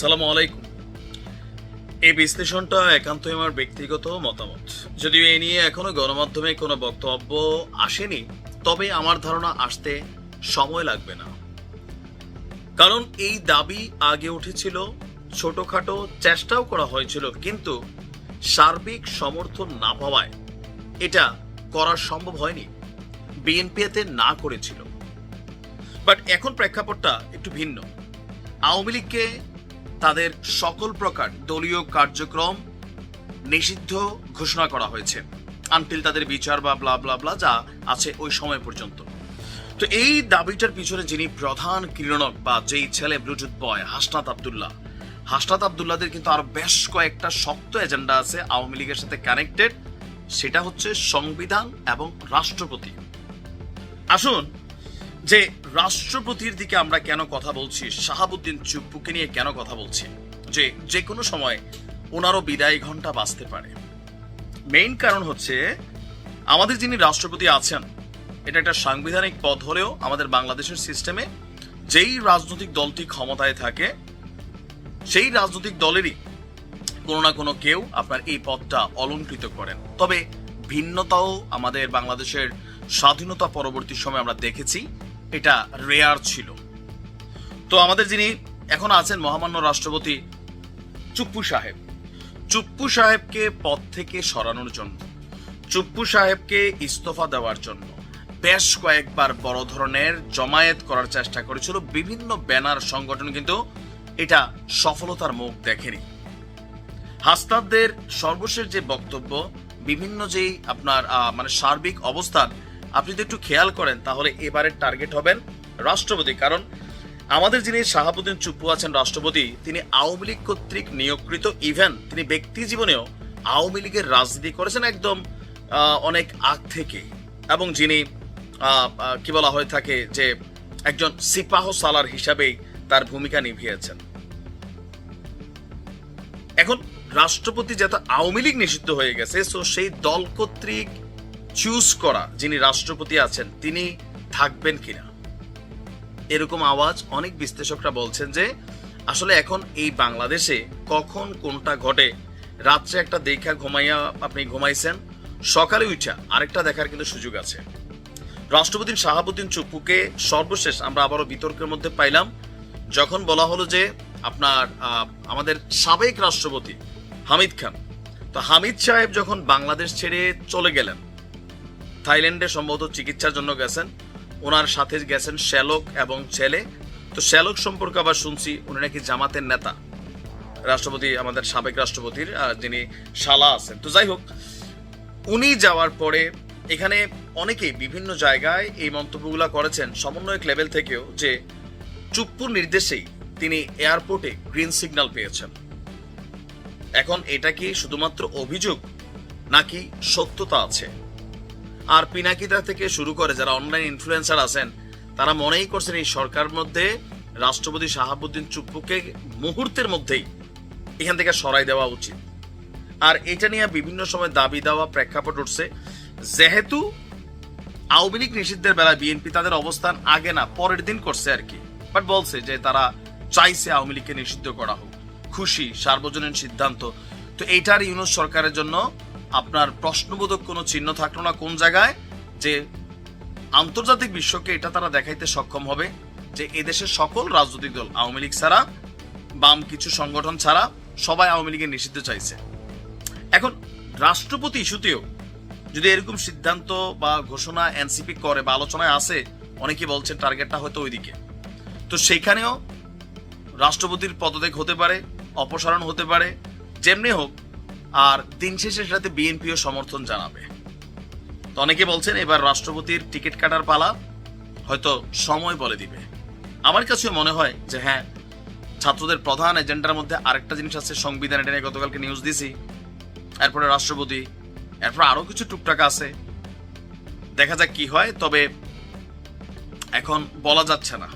সালামু আলাইকুম। এই বিশ্লেষণটা একান্তই আমার ব্যক্তিগত মতামত। যদিও এ নিয়ে এখনও গণমাধ্যমে কোনো বক্তব্য আসেনি, তবে আমার ধারণা আসতে সময় লাগবে না। কারণ এই দাবি আগে উঠেছিল, ছোটখাটো চেষ্টাও করা হয়েছিল, কিন্তু সার্বিক সমর্থন না পাওয়ায় এটা করা সম্ভব হয়নি। বিএনপি এতে না করেছিল। বাট এখন প্রেক্ষাপটটা একটু ভিন্ন। আওয়ামী লীগকে তাদের সকল প্রকার দলীয় কার্যক্রম নিষিদ্ধ ঘোষণা করা হয়েছে। আনটিল তাদের বিচার বা ব্লা ব্লা ব্লা যা আছে ওই সময় পর্যন্ত। তো এই দাবিটার পিছনে যিনি প্রধান ক্রীড়নক বা যেই ছেলে ব্লুটুথ বয়, হাসনাত আবদুল্লাহ, হাসনাত আবদুল্লাদের কিন্তু আরও বেশ কয়েকটা শক্ত এজেন্ডা আছে আওয়ামী লীগের সাথে কানেক্টেড সেটা হচ্ছে সংবিধান এবং রাষ্ট্রপতি। আসুন যে রাষ্ট্রপতির দিকে আমরা কেন কথা বলছি, শাহাবুদ্দিন চুপ্পুকে নিয়ে কেন কথা বলছি, যে যে কোনো সময় ওনারও বিদায় ঘণ্টা বাঁচতে পারে। মেইন কারণ হচ্ছে, আমাদের যিনি রাষ্ট্রপতি আছেন, এটা একটা সাংবিধানিক পদ হলেও আমাদের বাংলাদেশের সিস্টেমে যেই রাজনৈতিক দলটি ক্ষমতায় থাকে, সেই রাজনৈতিক দলেরই কোনো না কোনো কেউ আপনার এই পদটা অলঙ্কৃত করেন। তবে ভিন্নতাও আমাদের বাংলাদেশের স্বাধীনতা পরবর্তী সময় আমরা দেখেছি। এটা রেয়ার ছিল। তো আমাদের যিনি এখন আছেন মহামান্য রাষ্ট্রপতি চুপ্পু সাহেব। চুপ্পু সাহেবকে পদ থেকে সরানোর জন্য, চুপ্পু সাহেবকে ইস্তফা দেওয়ার জন্য বেশ কয়েকবার বড় ধরনের জমায়েত করার চেষ্টা করেছিল। বিভিন্ন ব্যানার সংগঠন কিন্তু এটা সফলতার মুখ দেখেনি। হাসনাদদের সর্বশেষ যে বক্তব্য, বিভিন্ন যেই আপনার মানে সার্বিক অবস্থান আপনি যদি একটু খেয়াল করেন, তাহলে এবারের টার্গেট হবেন রাষ্ট্রপতি। কারণ আমাদের যিনি শাহাবুদ্দিন চুপ্পু আছেন রাষ্ট্রপতি, তিনি আওয়ামী লীগ কর্তৃক নিয়োগকৃত ইভেন তিনি ব্যক্তি জীবনেও আওয়ামী লীগের রাজনীতি করেছেন একদম অনেক আগ থেকে। এবং যিনি কি বলা হয়ে থাকে যে একজন সিপাহ সালার হিসাবেই তার ভূমিকা নিভিয়েছেন। এখন রাষ্ট্রপতি যেহেতু আওয়ামী লীগ নিষিদ্ধ হয়ে গেছে সো সেই দল কর্তৃক চুজ করা যিনি রাষ্ট্রপতি আছেন, তিনি থাকবেন কিনা? এরকম আওয়াজ অনেক বিশ্লেষকরা বলছেন যে, আসলে এখন এই বাংলাদেশে কখন কোনটা ঘটে? রাত্রে একটা দেখা ঘুমাইয়া আপনি ঘুমাইছেন, সকালে উঠা আরেকটা দেখার কিন্তু সুযোগ আছে। রাষ্ট্রপতি শাহাবুদ্দিন চুপুকে সর্বশেষ আমরা আবারও বিতর্কের মধ্যে পাইলাম, যখন বলা হলো যে আপনার আমাদের সাবেক রাষ্ট্রপতি হামিদ খান। তো হামিদ সাহেব যখন বাংলাদেশ ছেড়ে চলে গেলেন থাইল্যান্ডে সম্ভবত চিকিৎসার জন্য গেছেন। ওনার সাথে গেছেন শ্যালক এবং ছেলে। তো শ্যালক সম্পর্কে আবার শুনছি, উনি নাকি জামাতের নেতা। রাষ্ট্রপতি, আমাদের সাবেক রাষ্ট্রপতির যিনি শালা আছেন। তো যাই হোক, উনি যাওয়ার পরে এখানে অনেকেই বিভিন্ন জায়গায় এই মন্তব্যগুলো করেছেন সমন্বয়ক লেভেল থেকেও যে চুপ্পুর নির্দেশেই তিনি এয়ারপোর্টে গ্রিন সিগন্যাল পেয়েছেন। এখন এটা কি শুধুমাত্র অভিযোগ নাকি সত্যতা আছে? আর পিনাকিদা থেকে শুরু করে যারা অনলাইন ইনফ্লুয়েন্সার আছেন, তারা মনেই করছেন এই সরকার মধ্যে রাষ্ট্রপতি শাহাবুদ্দিন চুপ্পুকে মুহূর্তের মধ্যেই এখান থেকে সরাই দেওয়া উচিত। আর এটা নিয়ে বিভিন্ন সময় দাবি দেওয়া প্রেক্ষাপট উঠছে। যেহেতু আওয়ামী লীগ নিষিদ্ধের বেলায় বিএনপি তাদের অবস্থান আগে না, পরের দিন করছে আর কি। বাট বলছে যে তারা চাইছে আওয়ামী লীগকে নিষিদ্ধ করা হোক। খুশি, সার্বজনীন সিদ্ধান্ত। তো এইটার ইউনুস সরকারের জন্য আপনার প্রশ্নবোধক কোনো চিহ্ন থাকল না কোন জায়গায়? যে আন্তর্জাতিক বিশ্বকে এটা তারা দেখাইতে সক্ষম হবে যে এদেশের সকল রাজনৈতিক দল, আওয়ামী লীগ ছাড়া, বাম কিছু সংগঠন ছাড়া সবাই আওয়ামী লীগের নিষিদ্ধ চাইছে। এখন রাষ্ট্রপতি ইস্যুতেও যদি এরকম সিদ্ধান্ত বা ঘোষণা এনসিপি করে বা আলোচনায় আসে, অনেকে বলছেন টার্গেটটা হয়তো ওইদিকে। তো সেইখানেও রাষ্ট্রপতির পদত্যাগ হতে পারে, অপসারণ হতে পারে, যেমনি হোক আর দিন শেষে সেটাতে বিএনপিও সমর্থন জানাবে। তো অনেকে বলছেন এবার রাষ্ট্রপতির টিকিট কাটার পালা হয়তো সময় বলে দিবে। আমার কাছেও মনে হয় যে হ্যাঁ ছাত্রদের প্রধান এজেন্ডার মধ্যে আরেকটা জিনিস আছে, সংবিধান, এটা নিয়ে গতকালকে নিউজ দিছি। এরপরে রাষ্ট্রপতি, এরপর আরও কিছু টুকটাক আছে। দেখা যাক কি হয়, তবে এখন বলা যাচ্ছে না।